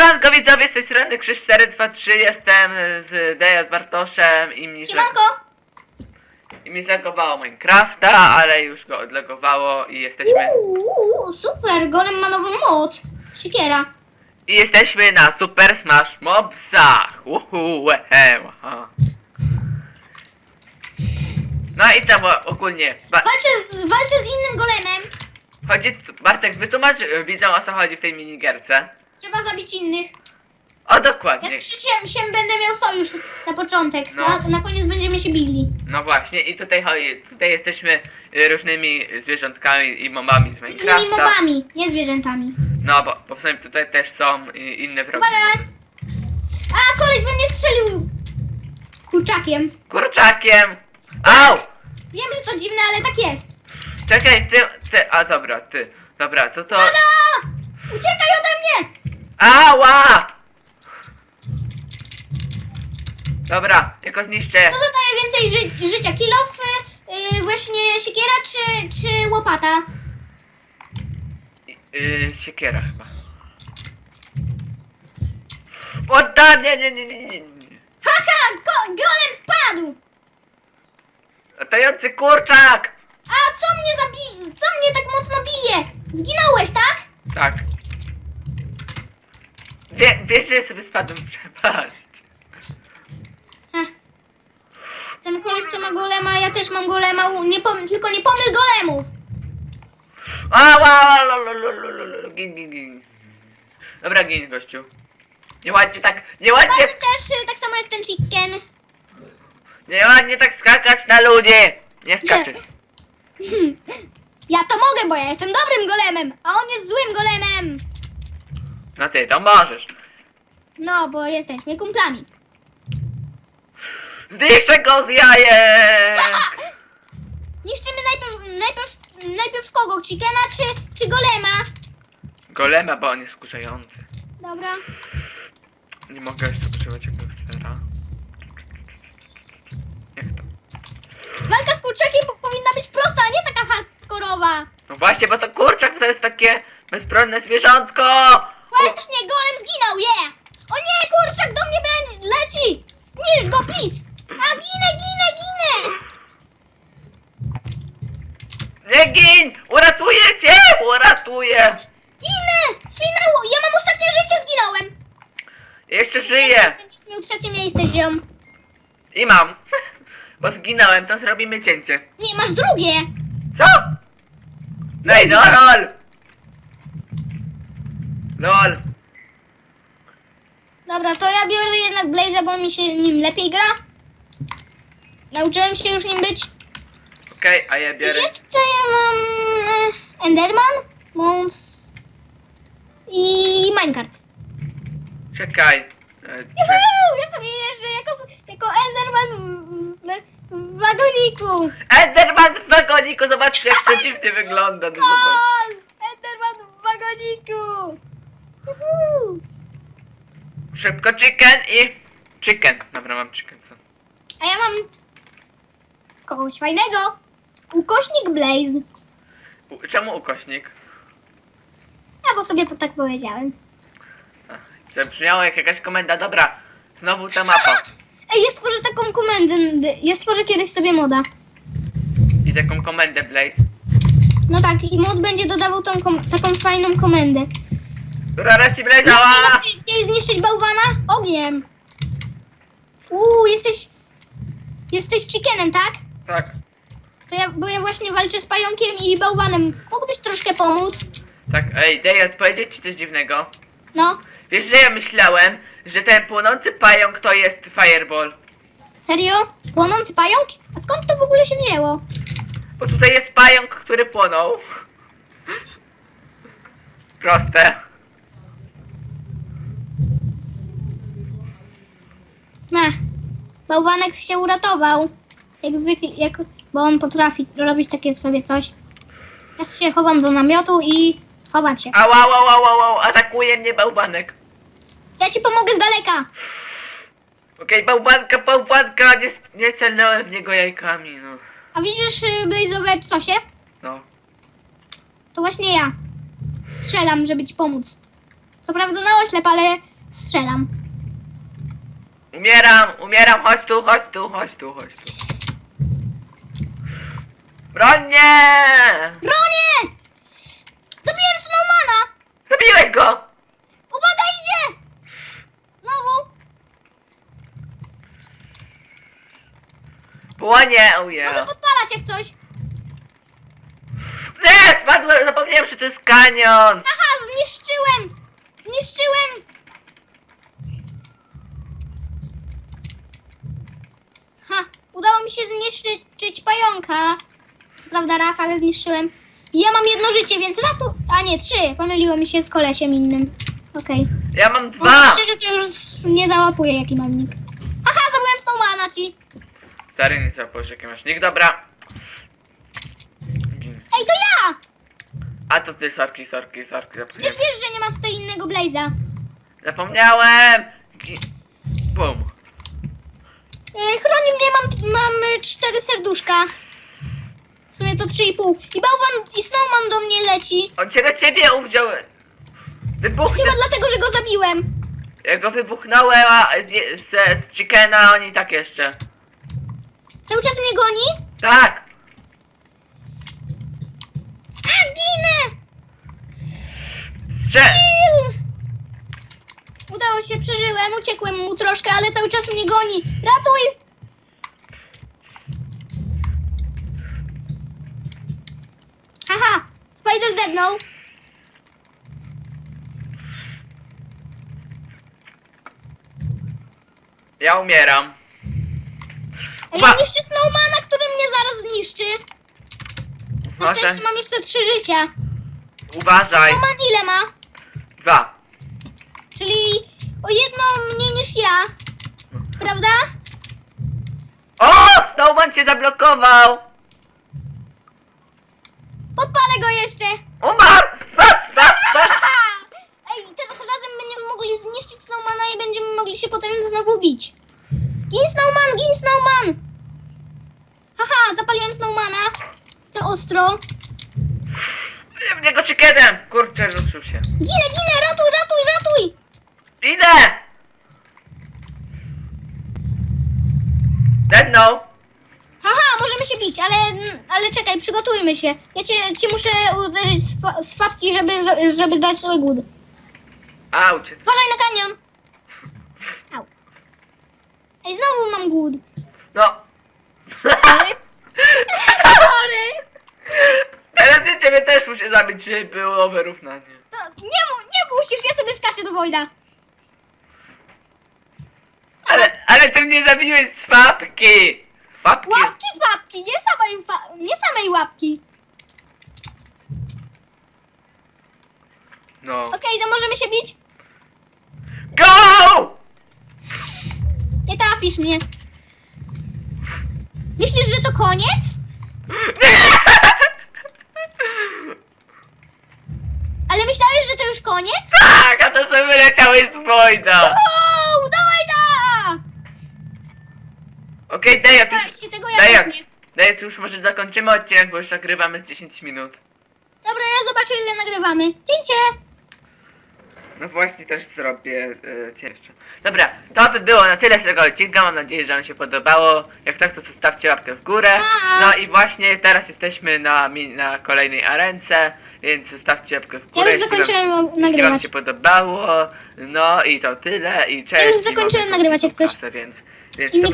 Siemanko widzowie, z tej strony Krzyż423, jestem z Deja, z Bartoszem i mi, Siemanko! i mi zlagowało Minecrafta, ale już go odlegowało i jesteśmy Uuu, super, golem ma nową moc. Siekiera. i jesteśmy na Super Smash Mobsach. Uhu, ehe, aha. No i tam o- ogólnie, ba Walczę z, z innym golemem. chodzi, Bartek wytłumacz y, widzom o co chodzi w tej minigierce. Trzeba zabić innych. O dokładnie, Ja z Krzysiem się będę miał sojusz na początek. No. Na, na koniec będziemy się bili. no właśnie i tutaj chodzi, tutaj jesteśmy y, różnymi zwierzątkami i mobami z Różnymi Minecrafta. mobami, nie zwierzętami. No, bo, bo w sumie tutaj też są inne wrogi. Uwaga! A, koleś we mnie strzelił kurczakiem. Kurczakiem! Au! Wiem, że to dziwne, ale tak jest. Czekaj, ty, ty, a dobra, ty. Dobra, to to... Pada! Uciekaj ode! Ała! Dobra, go zniszczę. Co zadaje więcej ży życia? Kilof, y, y, właśnie siekiera czy, czy łopata? Yy, siekiera chyba. Podda, nie, nie, nie, nie, nie. nie. Haha, go golem spadł! Latający kurczak! A co mnie zabi... Co mnie tak mocno bije? Zginąłeś, tak? Tak. Wie, wiesz, że ja sobie spadłem przepaść. Ten koleś co ma golema, ja też mam golema, u- nie pom... tylko nie pomyl golemów! Ała, lololololol, gin, gin, gin. Dobra, gin, gościu. Nieładnie tak, nieładnie, Patrz też y, tak samo jak ten chicken. nieładnie tak skakać na ludzi. Nie skaczesz. Ja to mogę, bo ja jestem dobrym golemem, a on jest złym golemem! No ty, to możesz. No, bo jesteśmy kumplami. Zniszczę go z jajek! Niszczymy najpierw, najpierw, najpierw kogo? Chickena czy, czy golema? Golema, bo on jest wkurzający. Dobra. Nie mogę jeszcze używać jego chcera. Jak to? Walka z kurczakiem po- powinna być prosta, a nie taka hardkorowa. No właśnie, bo to kurczak to jest takie bezbronne zwierzątko! Właśnie, golem zginął, je! O nie, kurczak do mnie będzie, leci! Zniszcz go, please! A ginę, ginę, ginę! Nie gin! Uratuję cię! Uratuję! Ginę! Finał! Ja mam ostatnie życie, zginąłem! Jeszcze żyję! Miał trzecie miejsce, ziom. I mam. Bo zginąłem, to zrobimy cięcie. Nie, masz drugie! Co? Ej, no lol! Lol. Dobra, to ja biorę jednak Blaze'a, bo mi się nim lepiej gra. Nauczyłem się już nim być. Okej, a ja biorę... Wiecie co ja mam? e, Enderman, Mons i Minecart. Czekaj. E, Juhu! Ja sobie jeżdżę jako, jako Enderman w, w, w wagoniku. Enderman w wagoniku, zobaczcie jak to dziwnie wygląda. No, zobacz. Gol! Enderman w wagoniku. Juhu! Szybko chicken i... Chicken. Dobra, mam chicken, co? A ja mam kogoś fajnego. Ukośnik Blaze. U, czemu ukośnik? Ja bo sobie tak powiedziałem. Co brzmiało jak jakaś komenda, dobra. Znowu ta mapa. Ej, ja stworzę taką komendę. Ja stworzę kiedyś sobie moda. I taką komendę Blaze. No tak, i mod będzie dodawał tą kom- taką fajną komendę. Dobra, raz ci Blaze, ała! Najlepiej zniszczyć bałwana ogniem. Uuu, jesteś... Jesteś chickenem, tak? Tak. To ja, bo ja właśnie walczę z pająkiem i bałwanem. Mógłbyś troszkę pomóc? Tak, ej, daj odpowiedzieć ci coś dziwnego. No, Wiesz, że ja myślałem, że ten płonący pająk to jest fireball. serio? Płonący pająk? A skąd to w ogóle się wzięło? Bo tutaj jest pająk, który płonął. Proste. Ech, bałwanek się uratował. Jak zwykle, jak, bo on potrafi robić takie sobie coś. Ja się chowam do namiotu i chowam się. Ała, ała, ała, ała, ała, atakuje mnie bałwanek. Ja ci pomogę z daleka. Okej, bałwanka, bałwanka, nie, nie celnąłem w niego jajkami, no. A widzisz y, blazowe cosie? No. To właśnie ja. Strzelam, żeby ci pomóc. Co prawda na oślep, ale strzelam. Umieram, umieram, chodź tu, chodź tu, chodź tu, chodź tu. Broń mnie! Bronię! Zabiłem Snowmana! Zabiłeś go! Uwaga, idzie! Znowu! Płonie, oh Mogę podpalać jak coś. Nie, spadłem, zapomniałem, że to jest kanion! Aha, zniszczyłem! Zniszczyłem! Udało mi się zniszczyć pająka. Co prawda raz, ale zniszczyłem. I Ja mam jedno życie, więc ratu... A nie, trzy. Pomyliło mi się z kolesiem innym. Okej. Ja mam Okay. dwa! Szczerze to już nie załapuję jaki mam nick. Aha, zabyłem Snowmana ci. Stary, nie zapomnisz, jaki masz nick, dobra. Ej, to ja! A to ty, sorki, sorki, sorki, Przecież zapomniałem. wiesz, że nie ma tutaj innego Blaze'a. Zapomniałem! Gi- Bum. Chroni mnie, mam, mam y, cztery serduszka. W sumie to trzy i pół. I bałwan i Snowman do mnie leci. On cię na ciebie uwziął. Wybuchnę. Chyba dlatego, że go zabiłem. Ja go wybuchnąłem, a z, z, z chickena oni tak jeszcze. Cały czas mnie goni. Tak! A, ginę! Strze... Kill! Udało się, przeżyłem, uciekłem mu troszkę, ale cały czas mnie goni. Ratuj! Haha, Spider deadnął. Ja umieram. Ba- ja niszczę Snowmana, który mnie zaraz zniszczy. Na szczęście mam jeszcze trzy życia. Uważaj. Snowman ile ma? Dwa. Czyli o jedno mniej niż ja. Prawda? O! Snowman cię zablokował! Podpalę go jeszcze. Umarł! Spadł, spadł, spadł! Ej, teraz razem będziemy mogli zniszczyć Snowmana i będziemy mogli się potem znowu bić. Gin Snowman, gin Snowman! Haha, zapaliłem Snowmana. Za ostro. W niego chickenem! Kurczę, ruszył się. Ginę, ginę! Idę! Deadnął! Haha, możemy się bić, ale, ale czekaj, przygotujmy się. Ja cię, cię muszę uderzyć z, fa- z fabki, żeby, żeby dać sobie głód. Auć. Uważaj na kanion! Au. Ej, znowu mam głód. No. Sorry. Sorry. Teraz ja ciebie też muszę zabić, żeby było wyrównanie. To nie, mu- nie musisz, ja sobie skaczę do Wojda. Ale, ty mnie zabiłeś z fabki! Fabki? Łapki fabki, nie samej, fa- nie samej łapki. No. Okej, to możemy się bić? Go! Nie trafisz mnie. Myślisz, że to koniec? Ale myślałeś, że to już koniec? Tak, a to sobie wyleciałeś z Wojda. Okej, okay, jak już... Tak, się tego ja Dajak, też nie. Dajak, już może zakończymy odcinek, bo już nagrywamy z 10 minut. Dobra, ja zobaczę ile nagrywamy. Cięcie! No właśnie, też zrobię e, cięższe. Dobra, to by było na tyle z tego odcinka. Mam nadzieję, że Wam się podobało. Jak tak, to zostawcie łapkę w górę. No i właśnie teraz jesteśmy na, mi- na kolejnej arence, więc zostawcie łapkę w górę. Ja już jeśli wam- zakończyłem Jeśli Wam nagrywać. się podobało, no i to tyle. I cześć. Ja już i zakończyłem nagrywać, jak coś. kasę, Więc, więc I to